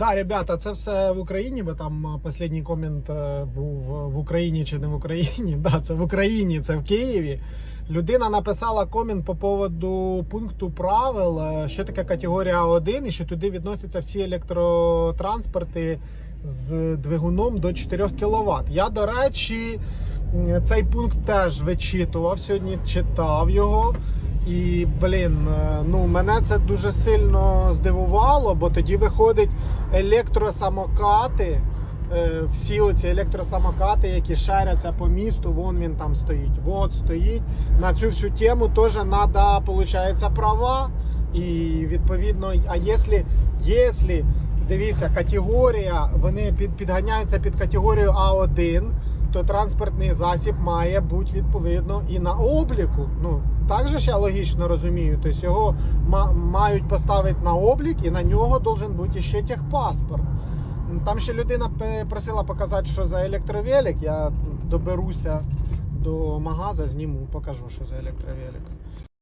Да, ребята, це все в Україні, бо там е, останній комент е, був в Україні чи не в Україні. Да, це в Україні, це в Києві. Людина написала комент по поводу пункту правил, е, що таке категорія 1 і що туди відносяться всі електротранспорти з двигуном до 4 кВт. Я, до речі, цей пункт теж вичитував сьогодні, читав його. І блін, е, ну мене це дуже сильно здивувало, бо тоді виходить електросамокати. е, Всі оці електросамокати, які шаряться по місту, вон він там стоїть. Вот стоїть. На цю всю тему теж треба, виходить, права. І відповідно, а якщо, якщо дивіться, категорія, вони під, підганяються під категорію А1, то транспортний засіб має бути відповідно і на обліку. Ну так же ж я логічно розумію. Тобто його ма- мають поставити на облік, і на нього должен бути ще техпаспорт. Там ще людина просила показати, що за електровелик. Я доберуся до магаза, зніму, покажу, що за електровелик.